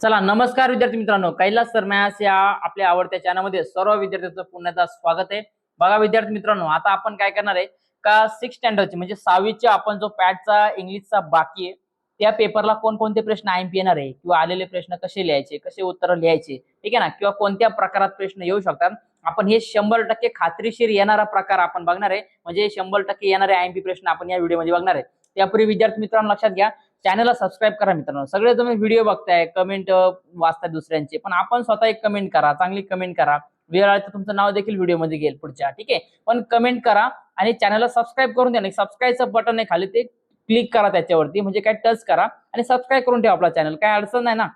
चला नमस्कार विद्यार्थी मित्रांनो. कैलास सरमॅस या आपल्या आवडत्या चॅनलमध्ये सर्व विद्यार्थ्यांचं पुन्हा स्वागत आहे. बघा विद्यार्थी मित्रांनो आता आपण काय करणार आहे का सिक्स स्टँडर्डचे म्हणजे सहावीचे आपण जो पॅटचा इंग्लिशचा बाकी आहे त्या पेपरला कोणकोणते प्रश्न आय एम पी येणार आहे? किंवा आलेले प्रश्न कसे लिहायचे कसे उत्तर लिहायचे? ठीक आहे ना? किंवा कोणत्या प्रकारात प्रश्न येऊ शकतात? आपण हे शंभर टक्के खात्रीशीर येणारा प्रकार आपण बघणार आहे. म्हणजे शंभर टक्के येणारे आय एम पी प्रश्न आपण या व्हिडिओमध्ये बघणार आहे. त्यापूर्वी विद्यार्थी मित्रांनो लक्षात घ्या चॅनलला सबस्क्राईब करा मित्रांनो. सगळे तुम्ही व्हिडिओ बघताय कमेंट वाचताय दुसऱ्यांचे पण आपण स्वतः एक कमेंट करा चांगली कमेंट करा. वेळ आला तर तुमचं नाव देखील व्हिडिओमध्ये घेईल पुढच्या. ठीक आहे? पण कमेंट करा आणि चॅनलला सबस्क्राईब करून द्या सबस्क्राईबचं बटन आहे खाली ते क्लिक करा त्याच्यावरती. म्हणजे काय टच करा आणि सबस्क्राईब करून ठेवा आपला चॅनल काय अडचण नाही ना?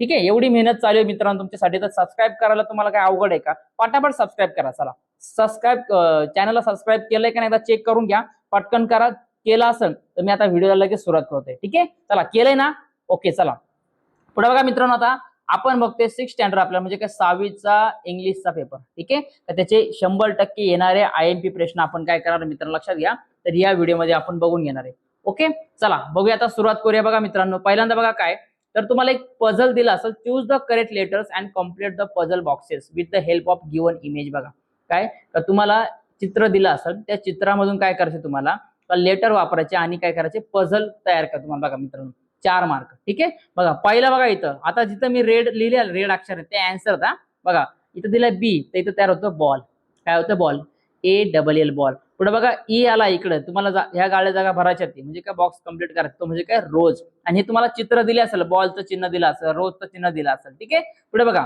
ठीक आहे? एवढी मेहनत चालू आहे मित्रांनो तुमच्यासाठी. तर सबस्क्राईब करायला तुम्हाला काय अवघड आहे का? पटापट सबस्क्राईब करा. चला. सबस्क्राईब चॅनलला सबस्क्राईब केलंय का नाही एकदा चेक करून घ्या. पटकन करा. केलं असेल तर मी आता व्हिडिओला लगेच सुरुवात करतोय. ठीक आहे? चला केलंय ना? ओके चला. पुढे बघा मित्रांनो आता आपण बघतोय सिक्स स्टँडर्ड आपल्याला म्हणजे काय सहावीचा इंग्लिशचा पेपर ठीक आहे? तर त्याचे शंभर टक्के येणारे आय एम पी प्रश्न आपण काय करणार मित्रांनो लक्षात घ्या. तर या व्हिडिओमध्ये आपण बघून घेणार आहे. ओके चला बघूया आता सुरुवात करूया बघा मित्रांनो. पहिल्यांदा बघा काय? तर तुम्हाला एक पझल दिला असेल choose the correct letters and complete the puzzle boxes with the help of given image बघा. काय? तर तुम्हाला चित्र दिलं असेल त्या चित्रामधून काय करायचं तुम्हाला? लेटर वापरायचे आणि काय करायचे? पझल तयार करा तुम्हाला बघा मित्रांनो. चार मार्क ठीक आहे? बघा पहिला बघा इथं. आता जिथं मी रेड लिहिले रेड अक्षर ते अँसर होता बघा इथं दिलं बी तर इथं तयार होतं बॉल काय होतं? Ball A double L ball पुढे बघा ई आला इकडे. तुम्हाला ह्या गाड्या जागा भरायच्या ती. म्हणजे काय बॉक्स कंप्लीट करायचं? तो म्हणजे काय रोज. आणि हे तुम्हाला चित्र दिले असेल बॉलचं चिन्ह दिलं असेल रोजचं चिन्ह दिलं असेल. ठीक आहे? पुढे बघा.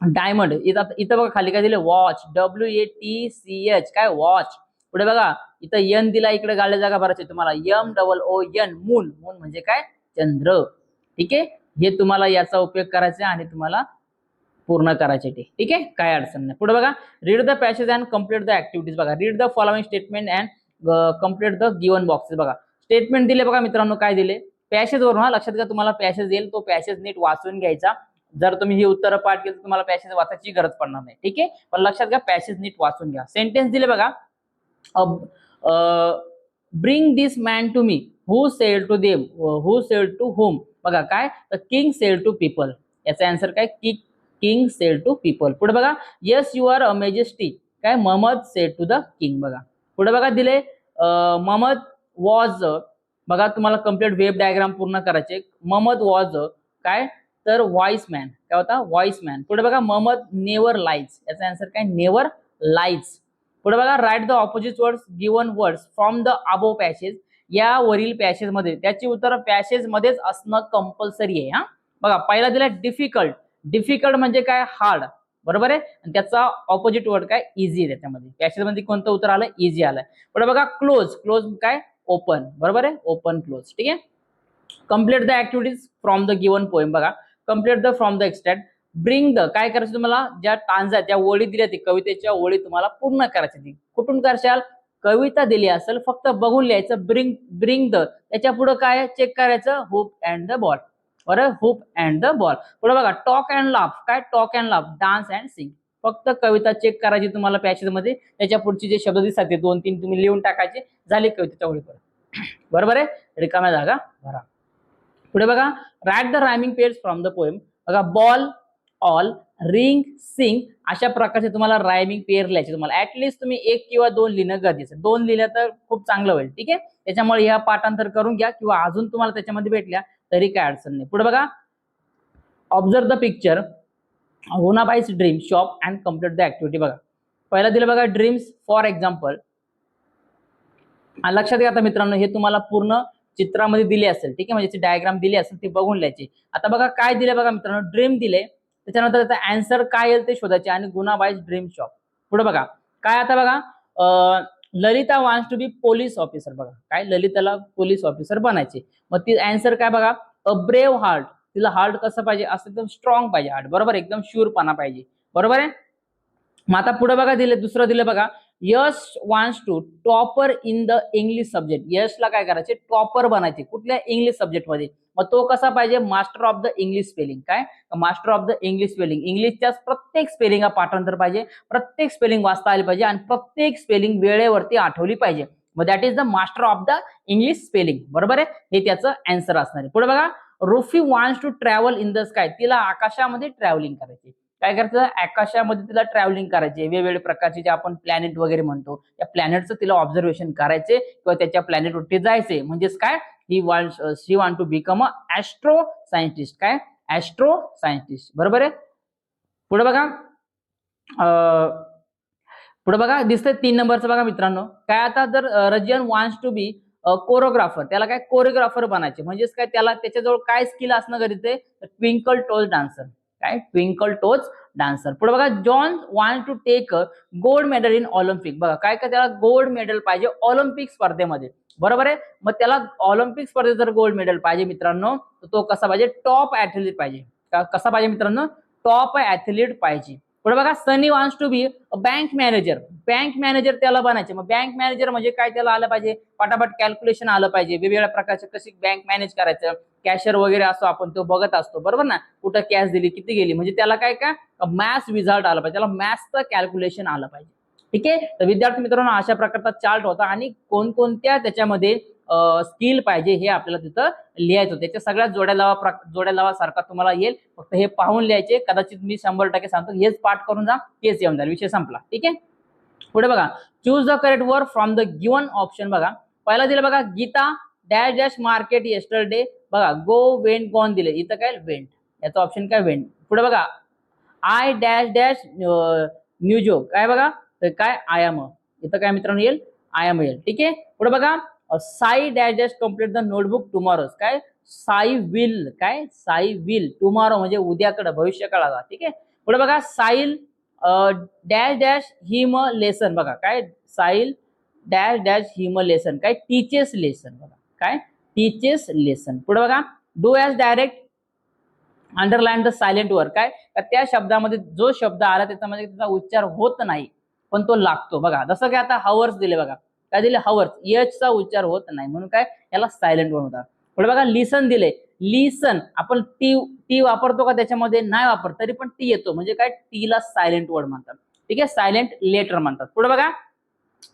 डायमंड इथं इथं बघा खाली काय दिले? Watch W A T C H काय? वॉच पुढे बघा. इथं यन दिला इकडे गाड्या जागा भरायची तुम्हाला. M double O N moon moon म्हणजे काय? चंद्र. ठीक आहे? हे तुम्हाला याचा उपयोग करायचा आहे आणि तुम्हाला पूर्ण करायचे ते. ठीक आहे? काय अडचण नाही. पुढे बघा. Read the passage and complete the activities बघा. Read the following statement and complete the given boxes बघा. स्टेटमेंट दिले बघा मित्रांनो काय दिले? पॅसेज वरून हा लक्षात घ्या तुम्हाला पॅसेज येईल. तो पॅसेज नीट वाचून घ्यायचा. जर तुम्ही ही उत्तर पाठ केली तर तुम्हाला पॅसेज वाचायची गरज पडणार नाही. ठीक आहे? पण लक्षात घ्या पॅसेज नीट वाचून घ्या. सेंटेन्स दिले बघा. Bring this man to me who sell to them who sell to home बघा काय? तर किंग सेल टू पीपल याचा आन्सर काय? की किंग सेल टू पीपल पुढे बघा. Yes you are a majesty काय? Mahmad sell to the king बघा. पुढे बघा दिले महमद वॉज बघा तुम्हाला कंप्लीट वेब डायग्राम पूर्ण करायचे. महमद वॉज काय? तर व्हॉइस मॅन काय होता? व्हॉइस मॅन पुढे बघा. महमद नेवर लाईज याचा आन्सर काय? नेवर लाईज पुढे बघा write the opposite words given words from the above passage या वरील पॅशेजमध्ये त्याची उत्तर पॅशेज मध्येच असणं कंपल्सरी आहे हा. बघा पहिला दिला डिफिकल्ट डिफिकल्ट म्हणजे काय? हार्ड बरोबर आहे? आणि त्याचा ऑपोजिट वर्ड काय? इझी त्याच्यामध्ये. पॅशेजमध्ये कोणतं उत्तर आलं? इझी आलं पुढे बघा क्लोज क्लोज काय? ओपन बरोबर आहे? ओपन क्लोज ठीक आहे? Complete the activities from the given poem बघा complete the from the extract bring the काय करायचं तुम्हाला? ज्या टांजा ज्या ओळी दिल्या ती कवितेच्या ओळी तुम्हाला पूर्ण करायची ती. कुठून करशाल? कविता दिली असेल फक्त बघून लिहायचं ब्रिंग ब्रिंग द त्याच्या पुढे काय? चेक करायचं हुप अँड द बॉल बरं? हुप अँड द बॉल पुढे बघा टॉक अँड लाफ काय? Talk and laugh dance and sing फक्त कविता चेक करायची तुम्हाला पॅसेजमध्ये. त्याच्या पुढचे जे शब्द दिसतात ते दोन तीन तुम्ही लिहून टाकायचे. झाले कवितेच्या ओळीवर बरोबर आहे? रिकाम्या जागा. भरा पुढे बघा write the rhyming page from the poem बघा बॉल ऑल रिंग सिंग अशा प्रकारचे तुम्हाला रायमिंग पेअर लिहायचे तुम्हाला. ऍटलिस्ट तुम्ही एक किंवा दोन लिहिणं गरजेचं. दोन लिहिलं तर खूप चांगलं होईल ठीक आहे? त्याच्यामुळे ह्या पाठांतर करून घ्या किंवा अजून तुम्हाला त्याच्यामध्ये भेटल्या तरी काय अडचण नाही. पुढे बघा. Observe the picture होनाबाईज dream shop and complete the activity बघा. पहिला दिलं बघा ड्रीम्स फॉर एक्झाम्पल लक्षात घ्या आता मित्रांनो हे तुम्हाला पूर्ण चित्रामध्ये दिले असेल ठीक आहे? म्हणजे डायग्राम दिली असेल ते बघून लिहायचे. आता बघा काय दिले बघा मित्रांनो? ड्रीम दिले. त्याच्यानंतर त्याचा अँसर काय येईल ते शोधायचे आणि गुणाबाईज ड्रीम शॉप पुढे बघा. काय आता बघा? अं, Lalita wants to be police officer बघा. काय ललिताला पोलीस ऑफिसर बनायचे. मग ती अँसर काय बघा? अ ब्रेव हार्ट तिला हार्ट कसं पाहिजे? असं एकदम स्ट्रॉंग पाहिजे हार्ट बरोबर? एकदम शुअरपणा पाहिजे. बरोबर आहे? मग आता पुढे बघा दिले दुसरं दिलं बघा. Yash wants to topper in the English subject यशला काय करायचे? टॉपर बनायचे. कुठल्या इंग्लिश सब्जेक्टमध्ये मग तो कसा पाहिजे? Master of the English spelling काय? Master of the English spelling इंग्लिशच्या प्रत्येक स्पेलिंग हा पाठांतर पाहिजे. प्रत्येक स्पेलिंग वाचता आली पाहिजे आणि प्रत्येक स्पेलिंग वेळेवरती आठवली पाहिजे. मग that is the master of the English spelling बरोबर आहे? हे त्याचं अँसर असणार आहे. पुढे बघा. Rufi wants to travel in the sky तिला आकाशामध्ये ट्रॅव्हलिंग करायची. काय करायचं? आकाशामध्ये तिला ट्रॅव्हलिंग करायचे. वेगवेगळ्या प्रकारचे जे आपण प्लॅनेट वगैरे म्हणतो त्या प्लॅनेटचं तिला ऑब्झर्वेशन करायचे किंवा त्याच्या प्लॅनेटवरती जायचे. म्हणजेच काय? He want she want to become a astro scientist काय? ऍस्ट्रो सायंटिस्ट बरोबर आहे? पुढे बघा. अं, पुढे बघा. दिसतंय तीन नंबरचं बघा मित्रांनो. काय आता जर Rajiyan wants to be choreographer त्याला काय? कोरिओग्राफर बनायचे. म्हणजेच काय? त्याला त्याच्याजवळ काय स्किल असणं गरजेचं आहे? ट्विंकल टोल डान्सर काय ट्विंकल टोच डान्सर पुढे बघा John want to take gold medal in Olympic बघा काय काय त्याला गोल्ड मेडल पाहिजे? ऑलिम्पिक स्पर्धेमध्ये. बरोबर आहे? मग त्याला ऑलिम्पिक स्पर्धेत जर गोल्ड मेडल पाहिजे मित्रांनो तर तो कसा पाहिजे? टॉप ऍथलीट पाहिजे. कसा पाहिजे मित्रांनो? टॉप ऍथलीट पाहिजे. पुढे बघा Sunny wants to be bank manager bank manager त्याला बनायचे. मग बँक मॅनेजर म्हणजे काय? त्याला आलं पाहिजे. पटापट कॅल्क्युलेशन आलं पाहिजे. वेगवेगळ्या प्रकारचे कशी बँक मॅनेज करायचं? कॅशर वगैरे असतो आपण तो बघत असतो. बरोबर ना? कुठं कॅश दिली किती गेली? म्हणजे त्याला काय काय मॅथ्स रिझल्ट आलं पाहिजे. त्याला मॅथ्सचं कॅल्क्युलेशन आलं पाहिजे. ठीक आहे? तर विद्यार्थी मित्रांनो अशा प्रकारचा चार्ट होता. आणि कोणकोणत्या त्याच्यामध्ये स्किल पाहिजे हे आपल्याला तिथं लिहायचं. होतं. त्याच्या सगळ्यात जोड्या लावा जोड्या लावा सारखा तुम्हाला येईल. फक्त हे पाहून लिहायचे. कदाचित मी शंभर टक्के सांगतो. हेच पाठ करून जा तेच येऊन जाईल. विषय संपला. ठीक आहे? पुढे बघा. Choose the correct word from the given option बघा. पहिला दिलं बघा Geeta dash dash market yesterday बघा गो वेंट गॉन दिले. इथं काय? वेंट याचा ऑप्शन काय? वेंट पुढे बघा. आय डॅश डॅश न्यूजो काय बघा? तर काय? आयाम इथं काय मित्रांनो येईल? आयाम येईल. ठीक आहे? पुढे बघा. Sai dash dash complete the notebook tomorrow. काय? साई विल. काय? साई विल. टुमॉरो म्हणजे उद्याकडे भविष्य काळाला ठीक आहे? पुढे बघा Sail dash dash him lesson. बघा काय? Sail dash dash him lesson. काय? Teaches lesson. बघा काय? Teaches lesson. पुढे बघा do as direct underline the silent वर काय? तर त्या शब्दामध्ये जो शब्द आला त्याचा म्हणजे त्याचा उच्चार होत नाही पण तो लागतो. बघा जसं काय आता हवर्स दिले बघा. काय दिले हवर्स एचचा उच्चार होत नाही. म्हणून काय? याला सायलेंट वन होता. पुढे बघा लिसन दिले. लिसन आपण टी टी वापरतो का त्याच्यामध्ये? नाही वापर तरी पण टी येतो. म्हणजे काय? टीला सायलेंट वर्ड म्हणतात. ठीक आहे? सायलेंट लेटर म्हणतात. पुढे बघा.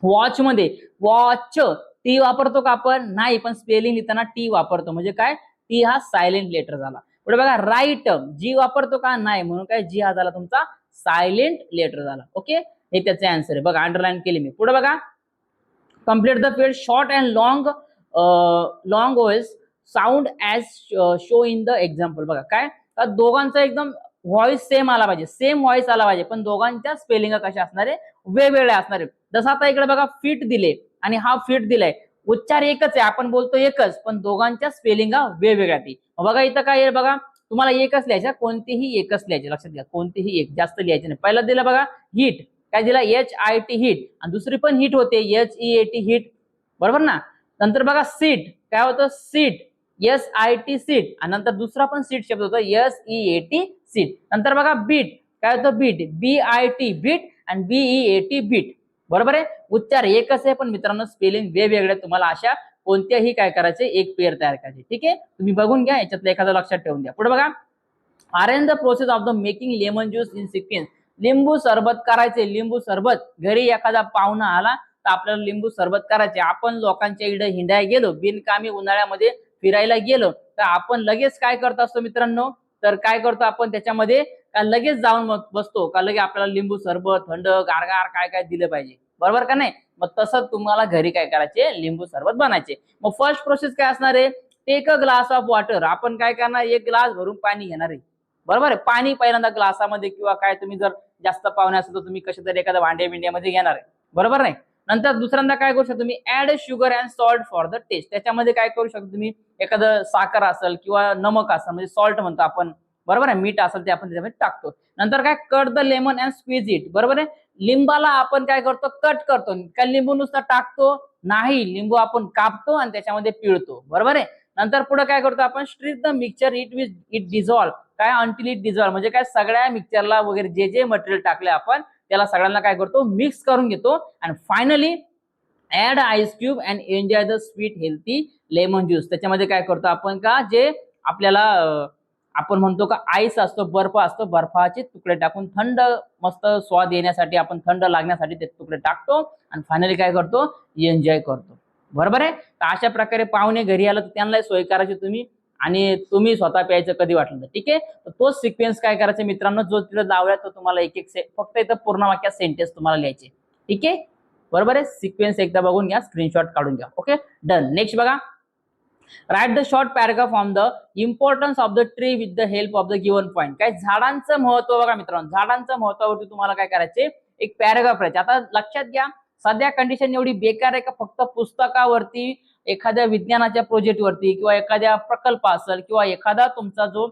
वॉच मध्ये. वॉच टी वापरतो का आपण? नाही पण स्पेलिंग लिहिताना टी वापरतो. म्हणजे काय? टी हा सायलेंट लेटर झाला. पुढे बघा राईट जी वापरतो का? नाही. म्हणून काय? जी हा झाला तुमचा सायलेंट लेटर झाला. ओके हे त्याचे आन्सर आहे. बघा अंडरलाईन केली मी. पुढे बघा. Complete the field short and uh, long voice sound as show in the example बघा काय? दोघांचा एकदम व्हॉइस सेम आला पाहिजे. सेम व्हॉइस आला पाहिजे. पण दोघांच्या स्पेलिंग कशा असणारे? वेगवेगळ्या असणारे. जसं आता इकडे बघा फिट दिले आणि हा फिट दिलाय. उच्चार एकच आहे. आपण बोलतो एकच पण दोघांच्या स्पेलिंग वेगवेगळ्या ती बघा इथं काय आहे बघा? तुम्हाला एकच लिहायचं कोणतीही एकच लिहायचे. लक्षात घ्या. कोणतीही एक. जास्त लिहायचे नाही. पहिला दिलं बघा हिट काय दिला? एच आय टी हिट आणि दुसरी पण हिट होते. H E A T heat बरोबर ना? नंतर बघा सीट काय होतं? Sit S I T sit आणि नंतर दुसरा पण सीट शब्द होतो. S E A T seat नंतर बघा बीट काय होतं? Bit B I T bit आणि B E A T beat बरोबर आहे? उच्चार एकच आहे पण मित्रांनो स्पेलिंग वेगवेगळे. तुम्हाला अशा कोणत्याही काय करायचे? एक पेअर तयार करायचे. ठीक आहे? तुम्ही बघून घ्या. याच्यातलं एखादं लक्षात ठेवून द्या. पुढे बघा. Arrange the process of the making lemon juice in sequence लिंबू सरबत करायचे. लिंबू सरबत. घरी एखादा पाहुणा आला तर आपल्याला लिंबू सरबत करायचे. आपण लोकांच्या इकडे हिंडायला गेलो बिनकामी उन्हाळ्यामध्ये फिरायला गेलो तर आपण लगेच काय करत असतो मित्रांनो? तर काय करतो आपण त्याच्यामध्ये? का लगेच जाऊन बसतो. का लगेच आपल्याला लिंबू सरबत थंड गारगार काय काय दिलं पाहिजे? बरोबर का नाही? मग तसं तुम्हाला घरी काय करायचे? लिंबू सरबत बनायचे. मग फर्स्ट प्रोसेस काय असणार आहे? Take a glass of water आपण काय करणार? एक ग्लास भरून पाणी घेणार आहे. बरोबर आहे? पाणी पहिल्यांदा ग्लासामध्ये किंवा काय तुम्ही जर जास्त पाहुणे असेल तर तुम्ही कशा तरी एखाद्या भांड्या बिंड्यामध्ये घेणार आहे. बरोबर नाही? नंतर दुसऱ्यांदा काय करू शकता तुम्ही? Add sugar and salt for the taste त्याच्यामध्ये काय करू शकता तुम्ही? एखादं साखर असेल किंवा नमक असेल म्हणजे सॉल्ट म्हणतो आपण. बरोबर आहे? मीठ असेल ते आपण त्याच्यामध्ये टाकतो. नंतर काय? Cut the lemon and squeeze it बरोबर आहे? लिंबाला आपण काय करतो? कट करतो. काय लिंबू नुसता टाकतो? नाही. लिंबू आपण कापतो आणि त्याच्यामध्ये पिळतो. बरोबर आहे? नंतर पुढे काय करतो आपण? Stir the mixture it with it dissolve काय? अंटिल इट डिझॉल्व म्हणजे काय? सगळ्या मिक्सचरला वगैरे जे जे मटेरियल टाकले आपण त्याला सगळ्यांना काय करतो? मिक्स करून घेतो. आणि finally add ice cube and enjoy the sweet healthy lemon juice त्याच्यामध्ये काय करतो आपण का? जे आपल्याला आपण म्हणतो का आईस असतो बर्फ असतो बर्फाचे तुकडे टाकून थंड मस्त स्वाद येण्यासाठी आपण थंड लागण्यासाठी ते तुकडे टाकतो. आणि फायनली काय करतो? एन्जॉय करतो. बरोबर आहे? तर अशा प्रकारे पाहुणे घरी आलं तर त्यांना सोय करायची तुम्ही आणि तुम्ही स्वतः प्यायचं कधी वाटलं तर ठीक आहे? तर तोच सिक्वेन्स काय करायचा मित्रांनो? जो तिथे लावलाय तो तुम्हाला एक एक से फक्त इथं पूर्ण वाक्यात सेंटेन्स तुम्हाला लिहायचे. ठीक आहे? बरोबर आहे? सिक्वेन्स एकदा बघून घ्या स्क्रीनशॉट काढून घ्या. ओके डन नेक्स्ट बघा. Write the short paragraph on the importance of the tree with the help of the given point काय? झाडांचं महत्त्व बघा मित्रांनो. झाडांचं महत्वावरती तुम्हाला काय करायचे? एक पॅराग्राफ राहायचे आता लक्षात घ्या. सध्या कंडिशन एवढी बेकार आहे का फक्त पुस्तकावरती एखाद्या विज्ञानाच्या प्रोजेक्टवरती किंवा एखाद्या प्रकल्प असेल किंवा एखादा तुमचा जो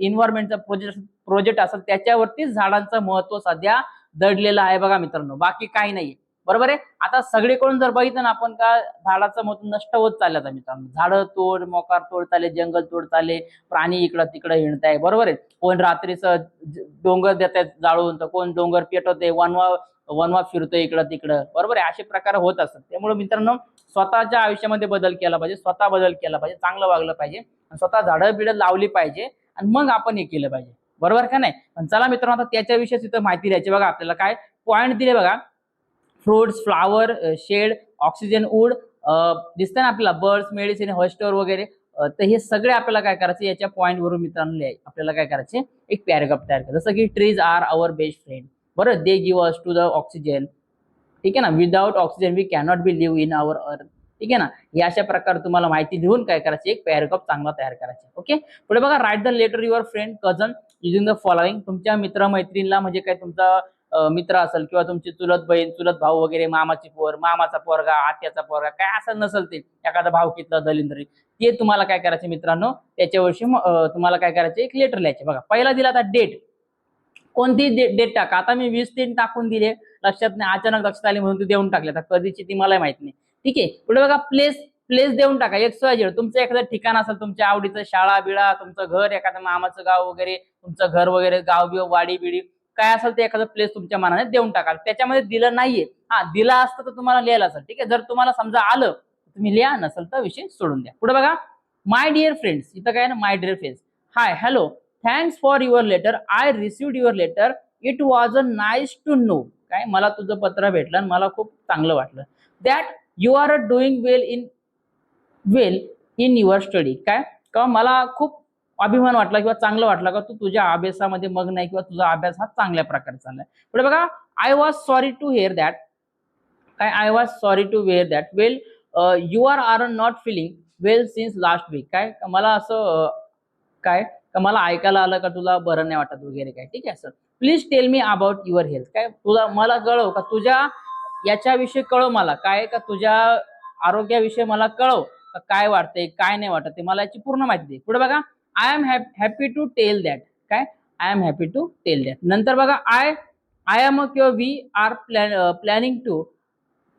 इन्व्हायरमेंटचा प्रोजेक्ट प्रोजेक्ट असेल त्याच्यावरतीच झाडांचं महत्त्व सध्या दडलेलं आहे बघा मित्रांनो. बाकी काही नाही बरोबर आहे? आता सगळीकडून जर बघितलं ना आपण का झाडाचं महत्त्व नष्ट होत चाललं आता मित्रांनो. झाडं तोड मोकार तोड चालले जंगल तोड चालले प्राणी इकडं तिकडं हिंडताय. बरोबर आहे? कोण रात्रीचं डोंगर देत आहेत जाळून तर कोण डोंगर पेटवते वनवा वनवा फिरतोय इकडं तिकडं. बरोबर आहे? असे प्रकार होत असतात. त्यामुळे मित्रांनो स्वतःच्या आयुष्यामध्ये बदल केला पाहिजे स्वतः बदल केला पाहिजे चांगलं वागलं पाहिजे आणि स्वतः झाडं बिडं लावली पाहिजे आणि मग आपण हे केलं पाहिजे. बरोबर का नाही? पण चला मित्रांनो आता त्याच्याविषयी तिथं माहिती द्यायची. बघा आपल्याला काय पॉईंट दिले बघा. Fruits flower shade oxygen wood दिसतंय ना आपल्याला? बर्ड्स मेडिसिन हॉस्टोर वगैरे. तर हे सगळे आपल्याला काय करायचे? याच्या पॉईंटवरून मित्रांनो लिहाय आपल्याला काय करायचे? एक पॅराग्राफ तयार करायचं जसं की trees are our best friend बरं they give us to the oxygen ठीक आहे ना? Without oxygen we cannot be live in our earth ठीक आहे ना? हे अशा प्रकारे तुम्हाला माहिती लिहून काय करायची? एक पॅराग्राफ चांगला तयार करायचा. ओके पुढे बघा write the letter your friend cousin using the following तुमच्या मित्रमैत्रीणला म्हणजे काय? तुमचा मित्र असेल किंवा तुमची चुलत बहीण चुलत भाऊ वगैरे मामाची पोर मामाचा पोरगा आत्याचा पोरगा काय असं नसेल ते एखादा भाव कितला दलिंद्री ते तुम्हाला काय करायचे मित्रांनो? त्याच्यावर्षी तुम्हाला काय करायचे? एक लेटर लिहायचे. बघा पहिला दिला आता डेट कोणती डेट टाका. आता मी वीस तीन टाकून दिले. लक्षात नाही अचानक लक्षात आले म्हणून ते देऊन टाकले. आता कधीची ती मला माहीत नाही. ठीक आहे? पुढे बघा प्लेस प्लेस देऊन टाका. एक झेड तुमचं एखादं ठिकाण असेल तुमच्या आवडीचं शाळा बिळा तुमचं घर एखादं मामाचं गाव वगैरे तुमचं घर वगैरे गाव बिव वाडी बिडी काय असेल ते एखादं प्लेस तुमच्या मनाने देऊन टाका. त्याच्यामध्ये दिलं नाहीये. हा दिला असतं तर तुम्हाला लिहायला असेल. ठीक आहे? जर तुम्हाला समजा आलं तर तुम्ही लिहा. नसेल तर विषय सोडून द्या. पुढे बघा माय डिअर फ्रेंड्स इथं काय ना? My dear friends hi hello thanks for your letter I received your letter it was a nice to know काय? मला तुझं पत्र भेटलं आणि मला खूप चांगलं वाटलं. That you are doing well in well in your study काय? किंवा मला खूप अभिमान वाटला किंवा चांगलं वाटलं का तू तुझ्या अभ्यासामध्ये मग नाही किंवा तुझा अभ्यास हा चांगल्या प्रकारे चाललाय. पुढे बघा I was sorry to hear that काय? I was sorry to where that well you are are not feeling well since last week काय? मला असं काय? का मला ऐकायला आलं का तुला बरं नाही वाटत वगैरे काय? ठीक आहे sir please tell me about your health काय तुला मला कळव का तुझ्या याच्याविषयी कळव मला. काय का तुझ्या आरोग्याविषयी मला कळव का काय वाटतंय काय नाही वाटत ते. मला याची पूर्ण माहिती दे. पुढे बघा. I am happy to tell that काय? I am happy to tell that नंतर बघा आय आय एम किंवा we are plan planning to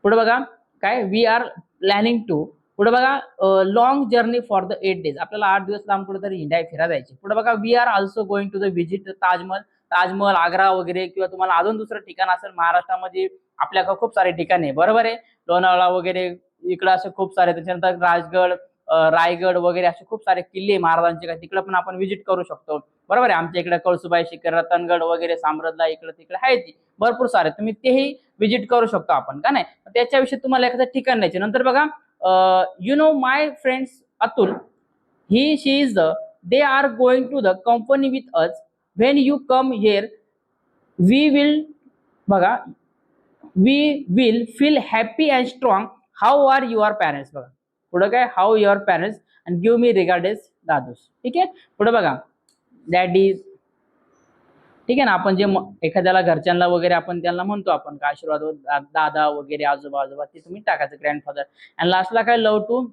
पुढे बघा. काय? वी आर प्लॅनिंग टू पुढे बघा long journey for the eight days आपल्याला आठ दिवस लांब कुठेतरी हिंडाय फिरा जायचे पुढे बघा we are also going to the visit Taj Mahal. Taj Mahal Agra वगैरे किंवा तुम्हाला अजून दुसरं ठिकाण असेल महाराष्ट्रामध्ये आपल्याकडे खूप सारे ठिकाण आहे. बरोबर आहे? लोणावळा वगैरे इकडं असे खूप सारे त्याच्यानंतर राजगड रायगड वगैरे असे खूप सारे किल्ले महाराजांचे. काय तिकडे पण आपण व्हिजिट करू शकतो. बरोबर आहे? आमच्या इकडे कळसुबाई शिखर रतनगड वगैरे साम्रदला इकडे तिकडे आहे ती. भरपूर सारे. तुम्ही तेही व्हिजिट करू शकतो आपण. का नाही? त्याच्याविषयी तुम्हाला एखादं ठिकाण द्यायचे नंतर बघा you know my friends Atul he she is the they are going to the company with us when you come here we will बघा we will feel happy and strong how are your parents बघा पुढं काय how your parents and give me regards दादूस ठीक आहे पुढे बघा daddy ठीक आहे ना? आपण जे एखाद्याला घरच्यांना वगैरे आपण त्यांना म्हणतो आपण का आशीर्वाद दादा वगैरे आजोबा आजोबा ते तुम्ही टाकायचं ग्रँडफादर आणि लास्टला काय? लव टू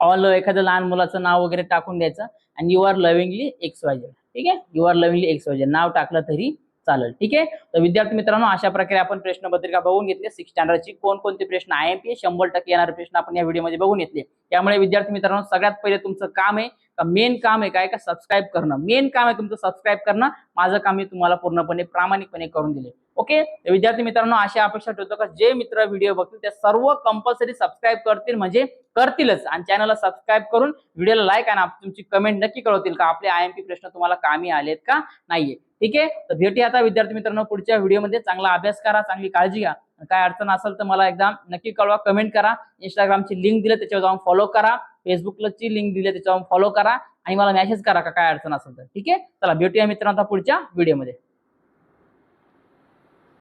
ऑल एखाद्या लहान मुलाचं नाव वगैरे टाकून द्यायचं. आणि you are lovingly X Y ठीक आहे? You are lovingly X Y नाव टाकलं तरी चालेल. ठीक आहे? तर विद्यार्थी मित्रांनो अशा प्रकारे आपण प्रश्नपत्रिका बघून घेतली. सिक्स स्टँडर्डची कोणकोणते प्रश्न आय एम पी शंभर टक्के येणारे प्रश्न आपण या व्हिडिओमध्ये बघून घेतले. त्यामुळे विद्यार्थी मित्रांनो सगळ्यात पहिले तुमचं काम आहे मेन काम आहे काय? का सबस्क्राईब करणं. मेन काम आहे तुमचं सबस्क्राईब करणं. माझं काम मी तुम्हाला पूर्णपणे प्रामाणिकपणे करून दिले. ओके विद्यार्थी मित्रांनो अशा अपेक्षा ठेवतो का जे मित्र व्हिडिओ बघतील ते सर्व कंपल्सरी सबस्क्राईब करतील म्हणजे करतीलच. आणि चॅनलला सबस्क्राईब करून व्हिडिओला लाईक आणि तुमची कमेंट नक्की कळवतील का आपले आय एम पी प्रश्न तुम्हाला कामी आलेत का? नाहीये. ठीक आहे? तर भेटूया आता विद्यार्थी मित्रांनो पुढच्या व्हिडिओमध्ये चांगला अभ्यास करा चांगली काळजी घ्या. काय अडचण असेल तर मला एकदा नक्की कळवा कमेंट करा. इंस्टाग्रामची लिंक दिली त्याच्यावर जाऊन फॉलो करा. फेसबुकची लिंक दिली आहे, त्याच्यावर फॉलो करा आणि मला मेसेज करा का काय अडचण असेल तर. ठीक आहे? चला भेटूया मित्रांनो पुढच्या व्हिडिओमध्ये